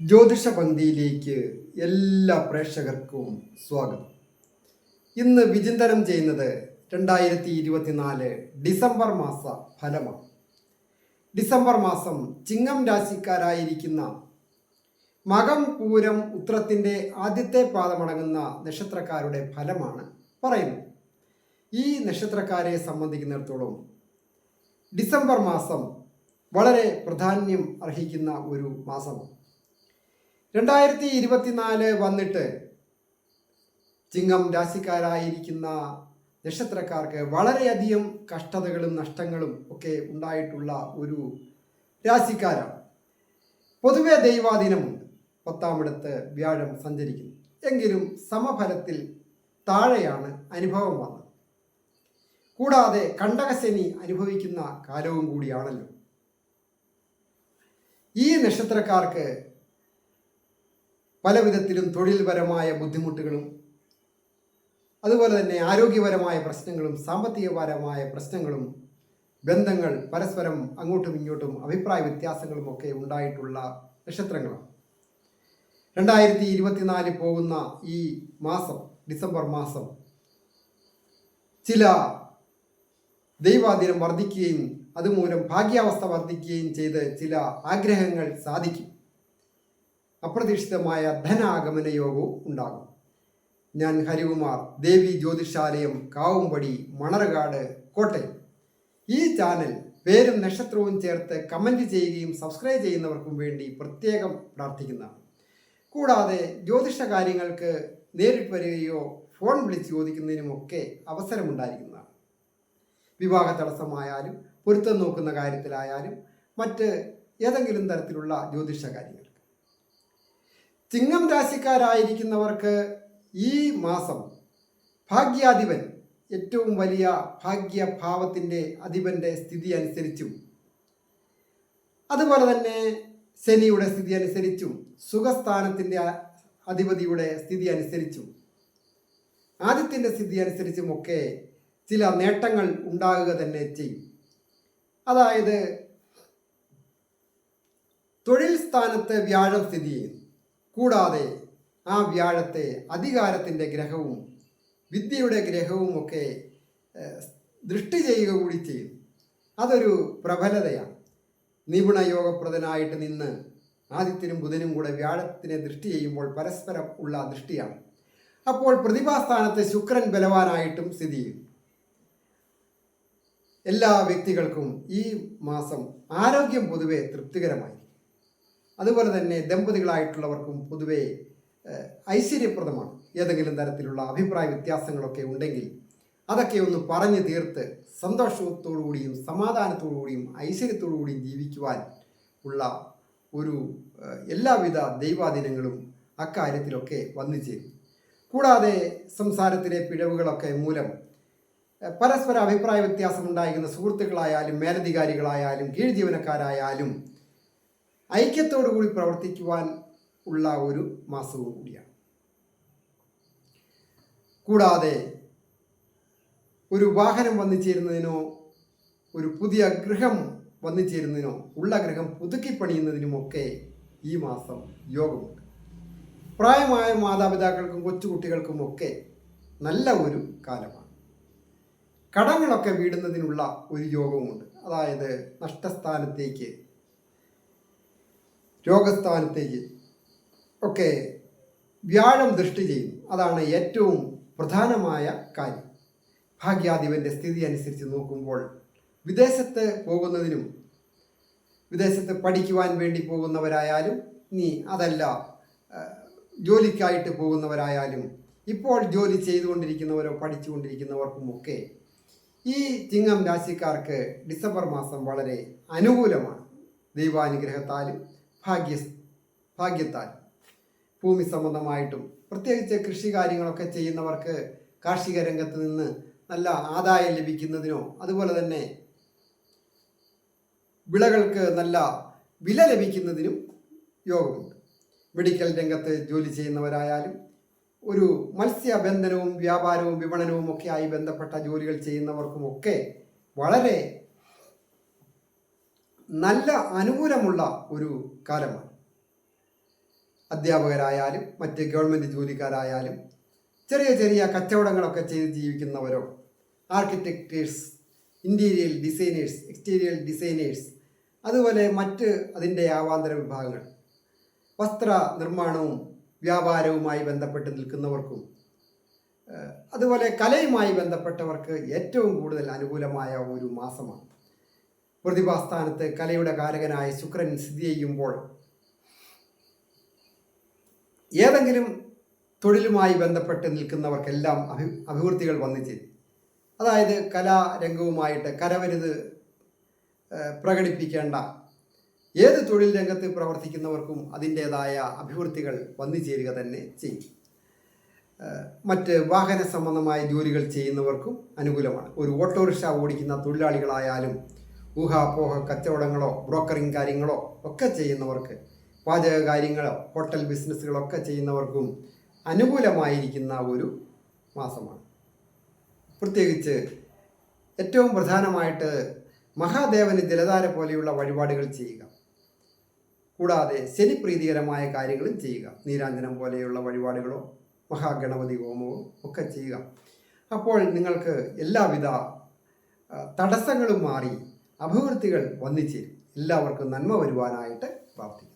ജ്യോതിഷ പന്തിയിലേക്ക് എല്ലാ പ്രേക്ഷകർക്കും സ്വാഗതം. ഇന്ന് വിചിന്തനം ചെയ്യുന്നത് രണ്ടായിരത്തി ഇരുപത്തിനാല് ഡിസംബർ മാസ ഫലമാണ്. ഡിസംബർ മാസം ചിങ്ങം രാശിക്കാരായിരിക്കുന്ന മകം പൂരം ഉത്രത്തിന്റെ ആദ്യത്തെ പാദമടങ്ങുന്ന നക്ഷത്രക്കാരുടെ ഫലമാണ് പറയുന്നത്. ഈ നക്ഷത്രക്കാരെ സംബന്ധിക്കുന്നിടത്തോളം ഡിസംബർ മാസം വളരെ പ്രാധാന്യം അർഹിക്കുന്ന ഒരു മാസമാണ്. രണ്ടായിരത്തി ഇരുപത്തിനാല് വന്നിട്ട് ചിങ്ങം രാശിക്കാരായിരിക്കുന്ന നക്ഷത്രക്കാർക്ക് വളരെയധികം കഷ്ടതകളും നഷ്ടങ്ങളും ഒക്കെ ഉണ്ടായിട്ടുള്ള ഒരു രാശിക്കാരാണ്. പൊതുവെ ദൈവാധീനമുണ്ട്. പത്താമിടത്ത് വ്യാഴം സഞ്ചരിക്കുന്നു. എങ്കിലും സമഫലത്തിൽ താഴെയാണ് അനുഭവം വന്നത്. കൂടാതെ കണ്ടകശനി അനുഭവിക്കുന്ന കാലവും കൂടിയാണല്ലോ. ഈ നക്ഷത്രക്കാർക്ക് പല വിധത്തിലും തൊഴിൽപരമായ ബുദ്ധിമുട്ടുകളും അതുപോലെ തന്നെ ആരോഗ്യപരമായ പ്രശ്നങ്ങളും സാമ്പത്തികപരമായ പ്രശ്നങ്ങളും ബന്ധങ്ങൾ പരസ്പരം അങ്ങോട്ടും ഇങ്ങോട്ടും അഭിപ്രായ വ്യത്യാസങ്ങളും ഒക്കെ ഉണ്ടായിട്ടുള്ള നക്ഷത്രങ്ങളാണ്. രണ്ടായിരത്തി ഇരുപത്തിനാല് പോകുന്ന ഈ മാസം ഡിസംബർ മാസം ചില ദൈവാധീനം വർദ്ധിക്കുകയും അതുമൂലം ഭാഗ്യാവസ്ഥ വർദ്ധിക്കുകയും ചെയ്ത് ചില ആഗ്രഹങ്ങൾ സാധിക്കും. അപ്രതീക്ഷിതമായ ധനാഗമന യോഗവും ഉണ്ടാകും. ഞാൻ ഹരികുമാർ ദേവി ജ്യോതിഷാലയം കാവുംപടി മണർകാട് കോട്ടയം. ഈ ചാനൽ പേരും നക്ഷത്രവും ചേർത്ത് കമന്റ് ചെയ്യുകയും സബ്സ്ക്രൈബ് ചെയ്യുന്നവർക്കും വേണ്ടി പ്രത്യേകം പ്രാർത്ഥിക്കുന്നതാണ്. കൂടാതെ ജ്യോതിഷ കാര്യങ്ങൾക്ക് നേരിട്ട് വരികയോ ഫോൺ വിളിച്ച് ചോദിക്കുന്നതിനുമൊക്കെ അവസരമുണ്ടായിരിക്കുന്നതാണ്. വിവാഹ തടസ്സമായാലും പൊരുത്തം നോക്കുന്ന കാര്യത്തിലായാലും മറ്റ് ഏതെങ്കിലും തരത്തിലുള്ള ജ്യോതിഷ കാര്യങ്ങൾക്ക് ചിങ്ങം രാശിക്കാരായിരിക്കുന്നവർക്ക് ഈ മാസം ഭാഗ്യാധിപൻ ഏറ്റവും വലിയ ഭാഗ്യഭാവത്തിന്റെ അധിപന്റെ സ്ഥിതി അനുസരിച്ചും അതുപോലെ തന്നെ ശനിയുടെ സ്ഥിതി അനുസരിച്ചും സുഖസ്ഥാനത്തിന്റെ അധിപതിയുടെ സ്ഥിതി അനുസരിച്ചും ആദ്യത്തിന്റെ സ്ഥിതി അനുസരിച്ചുമൊക്കെ ചില നേട്ടങ്ങൾ ഉണ്ടാകുക തന്നെ ചെയ്യും. അതായത് തൊഴിൽ സ്ഥാനത്ത് വ്യാഴം സ്ഥിതി ചെയ്യുന്നു. കൂടാതെ ആ വ്യാഴത്തെ അധികാരത്തിന്റെ ഗ്രഹവും വിദ്യയുടെ ഗ്രഹവും ഒക്കെ ദൃഷ്ടി ചെയ്യുക കൂടി ചെയ്യും. അതൊരു പ്രബലതയാണ്. നിപുണ യോഗപ്രദനായിട്ട് നിന്ന് ആദിത്യനും ബുധനും കൂടെ വ്യാഴത്തിനെ ദൃഷ്ടി ചെയ്യുമ്പോൾ പരസ്പരം ഉള്ള ദൃഷ്ടിയാണ്. അപ്പോൾ പ്രതിഭാസ്ഥാനത്തെ ശുക്രൻ ബലവാനായിട്ടും സ്ഥിതി ചെയ്യും. എല്ലാ വ്യക്തികൾക്കും ഈ മാസം ആരോഗ്യം പൊതുവെ തൃപ്തികരമായിരിക്കും. അതുപോലെ തന്നെ ദമ്പതികളായിട്ടുള്ളവർക്കും പൊതുവെ ഐശ്വര്യപ്രദമാണ്. ഏതെങ്കിലും തരത്തിലുള്ള അഭിപ്രായ വ്യത്യാസങ്ങളൊക്കെ ഉണ്ടെങ്കിൽ അതൊക്കെ ഒന്ന് പറഞ്ഞു തീർത്ത് സന്തോഷത്തോടു കൂടിയും സമാധാനത്തോടു കൂടിയും ഐശ്വര്യത്തോടു കൂടിയും ജീവിക്കുവാൻ ഉള്ള ഒരു എല്ലാവിധ ദൈവാധീനങ്ങളും അക്കാര്യത്തിലൊക്കെ വന്നു ചേരും. കൂടാതെ സംസാരത്തിലെ പിഴവുകളൊക്കെ മൂലം പരസ്പര അഭിപ്രായ വ്യത്യാസം ഉണ്ടായിരിക്കുന്ന സുഹൃത്തുക്കളായാലും മേലധികാരികളായാലും കീഴ് ജീവനക്കാരായാലും ഐക്യത്തോടു കൂടി പ്രവർത്തിക്കുവാൻ ഉള്ള ഒരു മാസവും കൂടിയാണ്. കൂടാതെ ഒരു വാഹനം വന്നു ചേരുന്നതിനോ ഒരു പുതിയ ഗൃഹം വന്നു ചേരുന്നതിനോ ഉള്ള ഗൃഹം പുതുക്കി പണിയുന്നതിനുമൊക്കെ ഈ മാസം യോഗമുണ്ട്. പ്രായമായ മാതാപിതാക്കൾക്കും കൊച്ചുകുട്ടികൾക്കും ഒക്കെ നല്ല ഒരു കാലമാണ്. കടങ്ങളൊക്കെ വീടുന്നതിനുള്ള ഒരു യോഗമുണ്ട് അതായത് നഷ്ടസ്ഥാനത്തേക്ക് രോഗസ്ഥാനത്തേക്ക്. ഒക്കെ വ്യാഴം ദൃഷ്ടി ചെയ്യും. അതാണ് ഏറ്റവും പ്രധാനമായ കാര്യം. ഭാഗ്യാധിപന്റെ സ്ഥിതി അനുസരിച്ച് നോക്കുമ്പോൾ വിദേശത്ത് പോകുന്നതിനും വിദേശത്ത് പഠിക്കുവാൻ വേണ്ടി പോകുന്നവരായാലും ഇനി അതല്ല ജോലിക്കായിട്ട് പോകുന്നവരായാലും ഇപ്പോൾ ജോലി ചെയ്തുകൊണ്ടിരിക്കുന്നവരോ പഠിച്ചുകൊണ്ടിരിക്കുന്നവർക്കുമൊക്കെ ഈ ചിങ്ങം രാശിക്കാർക്ക് ഡിസംബർ മാസം വളരെ അനുകൂലമാണ്. ദൈവാനുഗ്രഹത്താലും ഭാഗ്യ ഭാഗ്യത്താൽ ഭൂമി സംബന്ധമായിട്ടും പ്രത്യേകിച്ച് കൃഷി കാര്യങ്ങളൊക്കെ ചെയ്യുന്നവർക്ക് കാർഷിക രംഗത്ത് നിന്ന് നല്ല ആദായം ലഭിക്കുന്നതിനോ അതുപോലെ തന്നെ വിളകൾക്ക് നല്ല വില ലഭിക്കുന്നതിനും യോഗമുണ്ട്. മെഡിക്കൽ രംഗത്ത് ജോലി ചെയ്യുന്നവരായാലും ഒരു മത്സ്യബന്ധനവും വ്യാപാരവും വിപണനവും ഒക്കെ ആയി ബന്ധപ്പെട്ട ജോലികൾ ചെയ്യുന്നവർക്കുമൊക്കെ വളരെ നല്ല അനുകൂലമുള്ള ഒരു കാലമാണ്. അധ്യാപകരായാലും മറ്റ് ഗവൺമെന്റ് ജോലിക്കാരായാലും ചെറിയ ചെറിയ കച്ചവടങ്ങളൊക്കെ ചെയ്ത് ജീവിക്കുന്നവരോ architects interior designers exterior designers അതുപോലെ മറ്റ് അതിന്റെ ആവാന്തര വിഭാഗങ്ങൾ വസ്ത്ര നിർമ്മാണവും വ്യാപാരവുമായി ബന്ധപ്പെട്ട് നിൽക്കുന്നവർക്കും അതുപോലെ കലയുമായി ബന്ധപ്പെട്ടവർക്ക് ഏറ്റവും കൂടുതൽ അനുകൂലമായ ഒരു മാസമാണ്. പ്രതിഭാസ്ഥാനത്ത് കലയുടെ കാരകനായ ശുക്രൻ സ്ഥിതി ചെയ്യുമ്പോൾ ഏതെങ്കിലും തൊഴിലുമായി ബന്ധപ്പെട്ട് നിൽക്കുന്നവർക്കെല്ലാം അഭി അഭിവൃദ്ധികൾ വന്നു ചേരും. അതായത് കലാരംഗവുമായിട്ട് കരവരുത് പ്രകടിപ്പിക്കേണ്ട ഏത് തൊഴിൽ രംഗത്ത് പ്രവർത്തിക്കുന്നവർക്കും അതിന്റേതായ അഭിവൃദ്ധികൾ വന്നു ചേരുക തന്നെ ചെയ്യും. മറ്റ് വാഹന സംബന്ധമായ ജോലികൾ ചെയ്യുന്നവർക്കും അനുകൂലമാണ്. ഒരു ഓട്ടോറിക്ഷ ഓടിക്കുന്ന തൊഴിലാളികളായാലും ഊഹാപോഹ കച്ചവടങ്ങളോ ബ്രോക്കറിംഗ് കാര്യങ്ങളോ ഒക്കെ ചെയ്യുന്നവർക്ക് പാചക കാര്യങ്ങളോ ഹോട്ടൽ ബിസിനസ്സുകളൊക്കെ ചെയ്യുന്നവർക്കും അനുകൂലമായിരിക്കുന്ന ഒരു മാസമാണ്. പ്രത്യേകിച്ച് ഏറ്റവും പ്രധാനമായിട്ട് മഹാദേവന് ജലധാര പോലെയുള്ള വഴിപാടുകൾ ചെയ്യുക. കൂടാതെ ശനിപ്രീതികരമായ കാര്യങ്ങളും ചെയ്യുക. നീരാഞ്ജനം പോലെയുള്ള വഴിപാടുകളോ മഹാഗണപതി ഹോമവും ഒക്കെ ചെയ്യുക. അപ്പോൾ നിങ്ങൾക്ക് എല്ലാവിധ തടസ്സങ്ങളും മാറി അഭിവൃദ്ധികൾ വന്നിച്ചേരും. എല്ലാവർക്കും നന്മ വരുവാനായിട്ട് പ്രാർത്ഥിക്കും